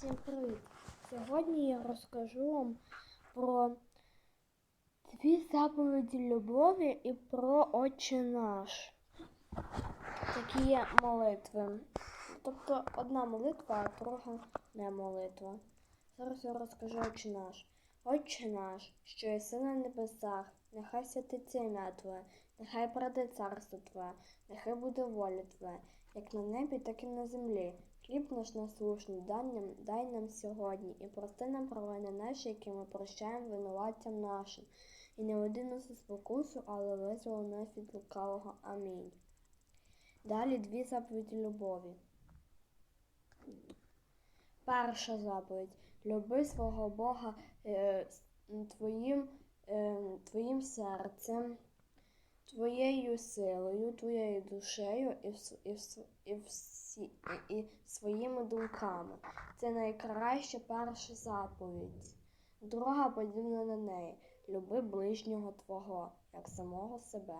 Всім привіт! Сьогодні я розкажу вам про дві заповіді любові і про Отче наш. Такі є молитви. Тобто одна молитва, а друга не молитва. Зараз я розкажу Отче наш. Отче наш, що єси на небесах, нехай святиться ім'я Твоє, нехай прийде царство Твоє, нехай буде воля Твоя, як на небі, так і на землі. Хліб наш насушний дай нам, дай нам сьогодні, і прости нам провини наші, які ми прощаємо винуватцям нашим. І не веди нас у спокусу, але визволи нас від лукавого. Амінь. Далі дві заповіді любові. Перша заповідь. Люби свого Бога е, твоїм, е, твоїм серцем, твоєю силою, твоєю душею і, і, і, всі, і, своїми думками. Це найкраща перша заповідь. Друга подібна на неї. Люби ближнього твого, як самого себе.